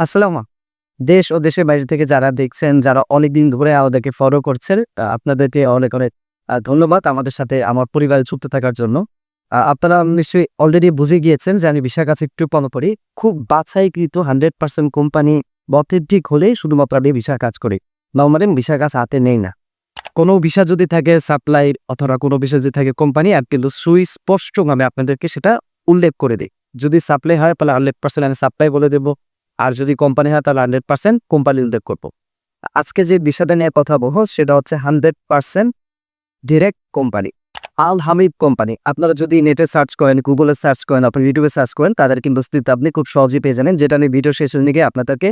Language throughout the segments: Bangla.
আসসালামু দেশ ও দেশের বাইরে থেকে যারা দেখছেন, যারা অনেকদিন ধরে আমাদেরকে ফলো করছেন আপনাদেরকে অনেক অনেক ধন্যবাদ আমাদের সাথে আমার পরিবারে যুক্ত থাকার জন্য। আপনারা নিশ্চয়ই অলরেডি বুঝে গিয়েছেন যে আমি বিশার কাছে একটু পণ করি খুব বাছাইকৃত হান্ড্রেড পার্সেন্ট কোম্পানি অথেন্টিক হলেই শুধুমাত্র আমি ভিসা কাজ করি নর্মালি ভিসা কাজ হাতে নেই না। কোনো ভিসা যদি থাকে সাপ্লাই অথবা কোনো ভিসা যদি থাকে কোম্পানি আর কিন্তু সুস্পষ্ট আমি আপনাদেরকে সেটা উল্লেখ করে দিই যদি সাপ্লাই হয় তাহলে হান্ড্রেড পার্সেন্ট আমি সাপ্লাই বলে দেবো। আর যদি কোম্পানি হয়, তাহলে হান্ড্রেড পার্সেন্ট কোম্পানি উল্লেখ করব। আজকে যে বিষয়টা নিয়ে কথা বলব, সেটা হচ্ছে hundred percent direct company, Al Hamid company. আপনারা যদি নেটে সার্চ করেন গুগলে সার্চ করেন আপনি ইউটিউবে সার্চ করেন, তাদের কিন্তু স্থিতি আপনি খুব সহজেই পেয়ে জানেন যেটা আমি ভিডিও শেষের দিকে আপনাদেরকে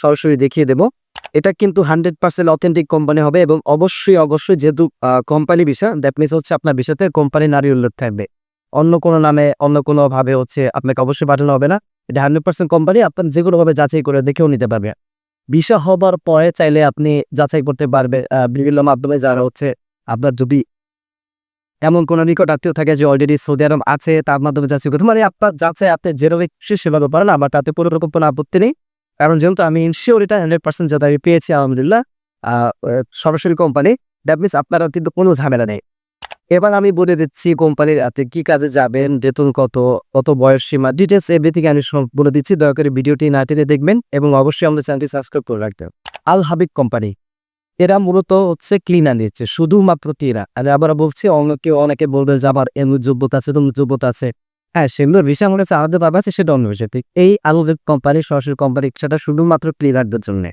সরাসরি দেখিয়ে দেবো। এটা কিন্তু হান্ড্রেড পার্সেন্ট অথেন্টিক কোম্পানি হবে এবং অবশ্যই অবশ্যই যেহেতু কোম্পানি বিষয় দ্যাট মিনস হচ্ছে আপনার বিষয়তে কোম্পানি নারী উল্লেখ থাকবে। অন্য কোনো নামে, অন্য কোনো ভাবে হচ্ছে আপনাকে অবশ্যই পাঠানো হবে না। এটা হান্ড্রেড পার্সেন্ট কোম্পানি আপনার যে কোনোভাবে যাচাই করে দেখেও নিতে পারবে। ভিসা হবার পরে চাইলে আপনি যাচাই করতে পারবে বিভিন্ন মাধ্যমে যারা হচ্ছে আপনার যদি এমন কোনো নিকট আত্মীয় থাকে যে অলরেডি সৌদি আরব আছে, তার মাধ্যমে যাচাই করতে মানে আপনার যাচাই আপনি যেভাবে খুশি সেভাবে পারেন, আমার তাতে কোনো রকম কোনো আপত্তি নেই। কারণ যেহেতু আমি ইনশিওর এটা হান্ড্রেড পার্সেন্ট যাতে আমি পেয়েছি, আলহামদুলিল্লাহ সরাসরি কোম্পানি দ্যাট মিনস আপনারা কিন্তু কোনো ঝামেলা নেই। এবার আমি বলে দিচ্ছি কোম্পানির হাতে কি কাজে যাবেন, বেতন কত কত বয়স সীমা ডিটেলস এভরিথিং আমি বলে দিচ্ছি। দয়া করে ভিডিওটি না টেনে দেখবেন এবং অবশ্যই আমাদের চ্যানেলটি সাবস্ক্রাইব করে রাখতে আল হাবিব কোম্পানি। এরা মূলত হচ্ছে ক্লিনার নিচ্ছে, শুধুমাত্র ক্লিনার আর আবার বলছি, অনেকে অনেকে বলবে যে আবার এমন যোগ্যতা আছে, তেমন যোগ্যতা আছে। হ্যাঁ সেগুলোর বিষয় আমার কাছে আলাদা ভাবে আছে, সেটা অন্য বিষয়। এই আলুদের কোম্পানি সরাসরি কোম্পানি সেটা শুধুমাত্র ক্লিনারদের জন্য।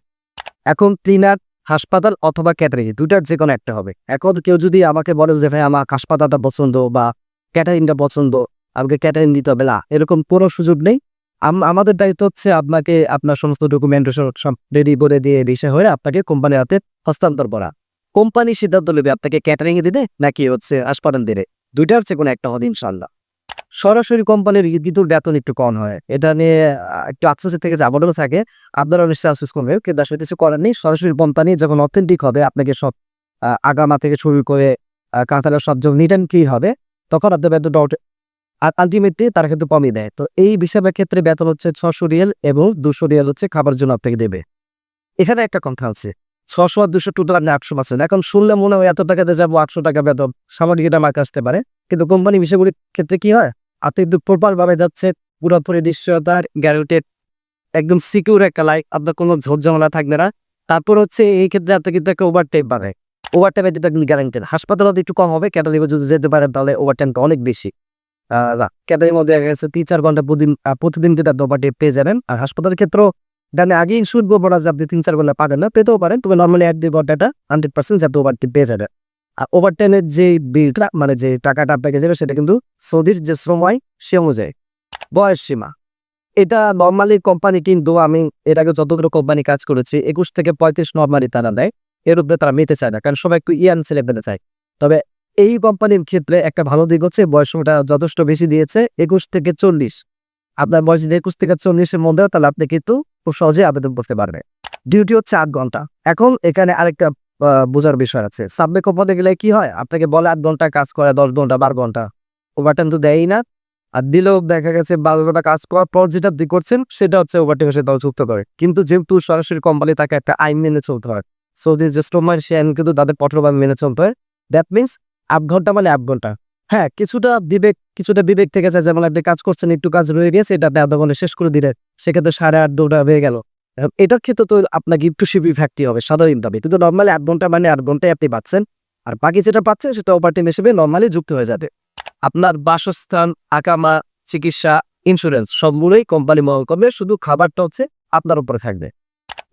এখন ক্লিনার হাসপাতাল অথবা ক্যাটারিং দুটার যে কোনো একটা হবে। এখন কেউ যদি আমাকে বলে যে ভাই আমার হাসপাতালটা পছন্দ বা ক্যাটারিংটা পছন্দ, আমাকে ক্যাটারিং দিতে হবে। না, এরকম কোনো সুযোগ নেই। আমাদের দায়িত্ব হচ্ছে আপনাকে আপনার সমস্ত ডকুমেন্টেশন রেডি করে দিয়ে দিশে হয়ে আপনাকে কোম্পানির হাতে হস্তান্তর করা। কোম্পানি সিদ্ধান্ত নেবে আপনাকে ক্যাটারিংয়ে দিবে নাকি হচ্ছে হাসপাতাল দিবে। দুইটার যে কোনো একটা হবে ইনশাল্লাহ সরাসরি কোম্পানির কিন্তু বেতন একটু কম হয়। এটা নিয়ে একটু আফসোসের থেকে যাব থাকে। আপনারা নিশ্চয়ই আফসোস করবে কিন্তু আসলে কিছু করার নেই। সরাসরি কোম্পানি যখন অথেন্টিক হবে, আপনাকে সব আগামা থেকে শুরু করে কাঁথালের সব যখন নিট অ্যান্ড ক্লিন হবে, তখন আপনার বেতন ডট আর আলটিমেটলি তারা কিন্তু কমিয়ে দেয়। তো এই বিষয়ের ক্ষেত্রে বেতন হচ্ছে ছশো রিয়েল এবং দুশো রিয়েল হচ্ছে খাবার জন্য আপনাকে দেবে। এখানে একটা কথা আছে ছশো আর দুশো টোটাল আপনি আটশো পাচ্ছেন। এখন শুনলে মনে হয় এত টাকাতে যাব, আটশো টাকা বেতন সামাজিক এটা মাকে আসতে পারে। কিন্তু কোম্পানি বিষয়গুলির ক্ষেত্রে কি হয়? আপনি একটু প্রপার ভাবে যাচ্ছে পুরোপুরি নিশ্চয়তার গ্যারান্টেড একদম সিকিউর একটা লাইফ আপনার কোনো ঝোট ঝামেলা থাকবে না। তারপর হচ্ছে এই ক্ষেত্রে আপনি কিন্তু একটা ওভার টাইম পাবে ওভার টাইমে যেটা কিন্তু গ্যারান্টেড হাসপাতাল একটু কম হবে ক্যাটারিংয়ে যদি যেতে পারেন তাহলে ওভার টাইমটা অনেক বেশি। ক্যাটারিং মধ্যে দেখা গেছে তিন চার ঘণ্টা প্রতিদিন প্রতিদিন কিন্তু আপনি ওভার টাইম পেয়ে যাবেন। আর হাসপাতালের ক্ষেত্রেও ডানে আগে ইনশুর করব না যে আপনি তিন চার ঘণ্টা পাবেন না, পেতেও পারেন। তবে নর্মালি এক দুই ঘন্টাটা হান্ড্রেড পার্সেন্ট যাতে ওভার টাইম পেয়ে যাবেন। ওভার টাইমের যে বিলটা মানে যে টাকাটা আপনাকে দেবে, সেটা কিন্তু সৌদির যে হয়, সে অনুযায়ী। বয়স সীমা। এটা নর্মালি কোম্পানি কিন্তু আমি এর আগে যতগুলো কোম্পানি কাজ করেছি, একুশ থেকে পঁয়ত্রিশ নর্মালি তারা দেয়। এর উপরে তারা মেতে চায় না, কারণ সবাই একটু ইয়ান ছেলে পেতে চায়। তবে এই কোম্পানির ক্ষেত্রে একটা ভালো দিক হচ্ছে বয়সটা যথেষ্ট বেশি দিয়েছে, একুশ থেকে চল্লিশ। আপনার বয়স যদি একুশ থেকে চল্লিশের মধ্যে তাহলে আপনি কিন্তু খুব সহজে আবেদন করতে পারবেন। ডিউটি হচ্ছে আট ঘণ্টা। এখন এখানে আরেকটা বোঝার বিষয় আছে। সাববে কোম্পানি গেলে কি হয়? আপনাকে বলে আট ঘণ্টা কাজ করে, দশ ঘণ্টা, বারো ঘণ্টা। ওভারটাইম তো দেয়ই না। আর দিলেও দেখা গেছে বারো ঘণ্টা কাজ করার পর যেটা করছেন, সেটা হচ্ছে ওভারটাইমের সাথে যুক্ত করে। কিন্তু যেহেতু সরাসরি কোম্পানি তাকে একটা আইন মেনে চলতে হয় সৌদির যে স্টোমার সে আইন কিন্তু তাদের কঠোরভাবে মেনে চলতে হয়। দ্যাট মিনস আট ঘণ্টা মানে আট ঘণ্টা। হ্যাঁ কিছুটা বিবেক কিছুটা বিবেক থেকে যায়, যেমন আপনি কাজ করছেন, একটু কাজ রয়ে গেছে, এটা আপনি আধা ঘণ্টা শেষ করে দিলেন, সেক্ষেত্রে সাড়ে আট ঘণ্টা হয়ে গেল। এটার ক্ষেত্রে তো আপনাকে একটু শিবি ফ্যাক্টরি হবে, সাধারণ দাবি। কিন্তু নর্মালি আট ঘণ্টা মানে আট ঘন্টায় আপনি পাচ্ছেন। আর বাকি যেটা পাচ্ছেন সেটা ওভারটাইম হিসেবে নর্মালি যুক্ত হয়ে যাবে। আপনার বাসস্থান, আকামা, চিকিৎসা ইন্স্যুরেন্স সবগুলোই কোম্পানি মহল করবে শুধু খাবারটা হচ্ছে আপনার উপরে থাকবে।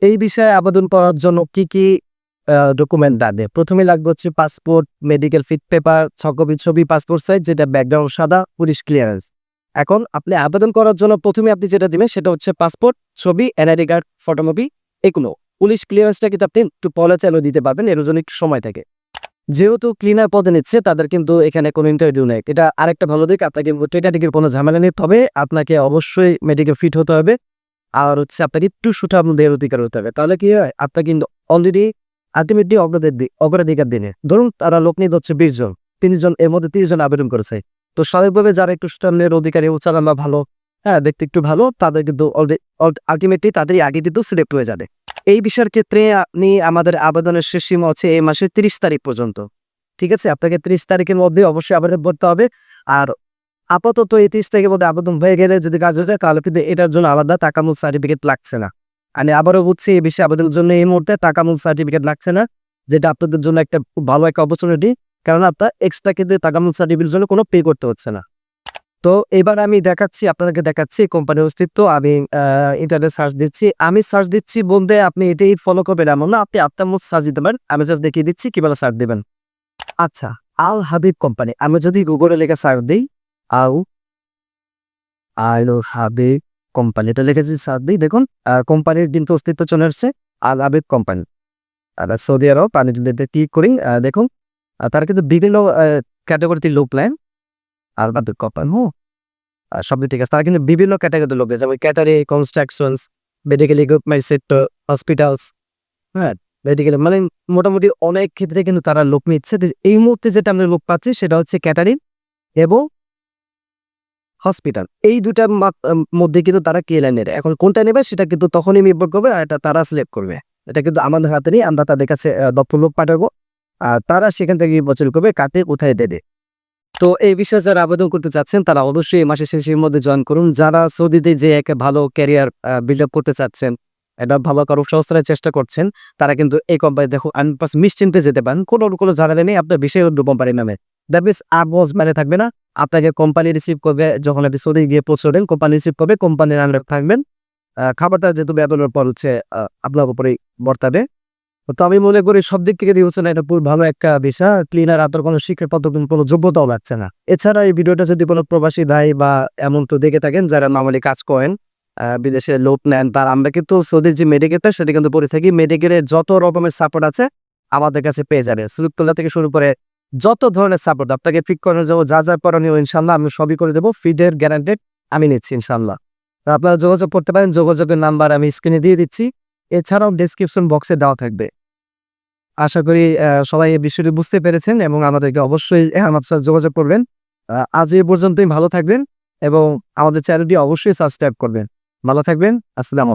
এই বিষয়ে আবেদন করার জন্য কি কি ডকুমেন্ট লাগবে? প্রথমে লাগবে হচ্ছে পাসপোর্ট মেডিকেল ফিট পেপার ছকপি ছবি পাসপোর্ট সাইজ যেটা ব্যাকগ্রাউন্ড সাদা, পুলিশ ক্লিয়ারেন্স এখন আপনি আবেদন করার জন্য প্রথমে আপনি যেটা দিবেন সেটা হচ্ছে পাসপোর্ট, ছবি, এনআইডি কার্ড, ফটোকপি, এগুলো। পুলিশ ক্লিয়ারেন্সটা কিন্তু আপনি একটু পলে চালু দিতে পারবেন, এর জন্য একটু সময় থাকে। যেহেতু ক্লিনার পদে নিচ্ছে, তাদের কিন্তু এখানে কোনো ইন্টারভিউ নেই। এটা আরেকটা ভালো দিক, আপনাকে টেটাটিকের কোনো ঝামেলা নিতে হবে আপনাকে অবশ্যই মেডিকেল ফিট হতে হবে। আর হচ্ছে আপনাকে একটু সুঠাম দেহের অধিকার হতে হবে। তাহলে কি হয়, আপনার কিন্তু অলরেডি আলটিমেটলি অগ্রাধিকার অগ্রাধিকার দিনে। ধরুন তারা লোক নিয়ে হচ্ছে বিশ জন তিনজন এর মধ্যে তিরিশ জন আবেদন করেছে। তো স্বাভাবিকভাবে যারা একটু সুঠামের অধিকারী উচ্চারণ ভালো হ্যাঁ দেখতে একটু ভালো, তাদের কিন্তু আলটিমেটলি তাদেরই আগে কিন্তু সিলেক্ট হয়ে যাবে। এই বিষয়ের ক্ষেত্রে আপনি আমাদের আবেদনের শেষ সীমা হচ্ছে এই মাসের তিরিশ তারিখ পর্যন্ত। ঠিক আছে? আপনাকে তিরিশ তারিখের মধ্যে অবশ্যই আবেদন করতে হবে। আর আপাতত এই তিরিশ তারিখের মধ্যে আবেদন হয়ে গেলে যদি কাজ হয়ে যায়, তাহলে কিন্তু এটার জন্য আলাদা টাকামূল সার্টিফিকেট লাগছে না। আমি আবারও বুঝছি এই বিষয়ে আবেদনের জন্য এই মুহূর্তে টাকামূল সার্টিফিকেট লাগছে না, যেটা আপনাদের জন্য একটা খুব ভালো একটা অপরচুনিটি কারণ আপনার এক্সট্রা কিন্তু টাকামূল সার্টিফিকেটের জন্য কোনো পে করতে হচ্ছে না। তো এবার আমি দেখাচ্ছি, আপনাদেরকে দেখাচ্ছি কোম্পানির অস্তিত্ব। আমি ইন্টারনেট সার্চ দিচ্ছি। আমি সার্চ দিচ্ছি বলতে আপনি এটাই ফলো করবেন এমন না, আপনি আপনার মতো সার্চ দিতে পারেন। আমি জাস্ট দেখিয়ে দিচ্ছি কীভাবে সার্চ দেবেন। আচ্ছা আল হাবিব কোম্পানি আমি যদি গুগলে লেখা সার্চ দিই, আল আল হাবিব কোম্পানি এটা লিখেছি সার্চ দিই, দেখুন কোম্পানির কিন্তু অস্তিত্ব চলে আসছে, আল হাবিব কোম্পানি আর সৌদি আরব আমি যদি ক্লিক করি দেখুন তারা কিন্তু বিভিন্ন ক্যাটাগরিতে লো প্ল্যান আর বাদ কোম্পানি হো। আর সব ঠিক আছে তারা কিন্তু বিভিন্ন ক্যাটাগরিতে লোক যেমন ক্যাটারি constructions medical equipment sector hospitals হ্যাঁ মেডিকেল মানে মোটামুটি অনেক ক্ষেত্রে কিন্তু তারা লোক নিচ্ছে। এই মুহূর্তে যেটা আমরা লোক পাচ্ছি, সেটা হচ্ছে ক্যাটারিং এবং হসপিটাল এই দুটার মধ্যে কিন্তু তারা কে নেবে এখন কোনটা নেবে, সেটা কিন্তু তখনই নির্ভর করবে, আর এটা তারা সিলেক্ট করবে। এটা কিন্তু আমাদের হাতে নেই। আমরা তাদের কাছে দপ্তর লোক পাঠাবো। তারা সেখান থেকে নির্বাচন করবে কাকে কোথায় দেবে। তো এই বিষয়ে যারা আবেদন করতে চাচ্ছেন, তারা অবশ্যই এই মাসের শেষের মধ্যে জয়েন করুন। যারা সৌদিতে যে একটা ভালো ক্যারিয়ার বিল্ড আপ করতে চাচ্ছেন, এটা ভালো কর্মসংস্থানের চেষ্টা করছেন, তারা কিন্তু এই কোম্পানি দেখো আনপাস নিশ্চিন্তে যেতে পারেন, কোনো কোনো ঝামেলা নেই, আপনার বিষয় অন্য কোম্পানির নামে। দ্যাট মিনস আর বস মানে থাকবে না, আপনাকে কোম্পানি রিসিভ করবে, যখন আপনি সৌদি গিয়ে পৌঁছবেন কোম্পানি রিসিভ করবে কোম্পানির আন্ডার থাকবেন। খাবারটা যেহেতু বেতনের পর হচ্ছে আপনার উপরেই বর্তাবে। তো আমি মনে করি সব দিক থেকে দিয়ে হচ্ছে না, এটা ভালো একটা বিষয়। ক্লিনার আপনার কোনো শিক্ষাপত্র কিন্তু কোনো যোগ্যতাও লাগছে না। এছাড়া এই ভিডিওটা যদি কোনো প্রবাসী দায় বা এমন তো দেখে থাকেন যারা নর্মালি কাজ করেন বিদেশে লোক নেন, তার আমরা কিন্তু সৌদির যে মেডিকেলটা সেটা কিন্তু পড়ে থাকি। মেডিকেলের যত রকমের সাপোর্ট আছে, আমাদের কাছে পেয়ে যাবে। স্লিপ তোলা থেকে শুরু করে যত ধরনের সাপোর্ট আপনাকে ফিক করানো যাব যা যা করণীয় ইনশাল্লাহ আমি সবই করে দেবো। ফিডের গ্যারান্টেড আমি নিচ্ছি ইনশাল্লাহ আপনারা যোগাযোগ করতে পারেন, যোগাযোগের নাম্বার আমি স্ক্রিনে দিয়ে দিচ্ছি। এছাড়াও ডিসক্রিপশন বক্সে দেওয়া থাকবে। আশা করি সবাই এই বিষয়টি বুঝতে পেরেছেন এবং আমাদেরকে অবশ্যই আমার সাথে যোগাযোগ করবেন। আজ এ পর্যন্তই ভালো থাকবেন এবং আমাদের চ্যানেলটি অবশ্যই সাবস্ক্রাইব করবেন। ভালো থাকবেন, আসসালাম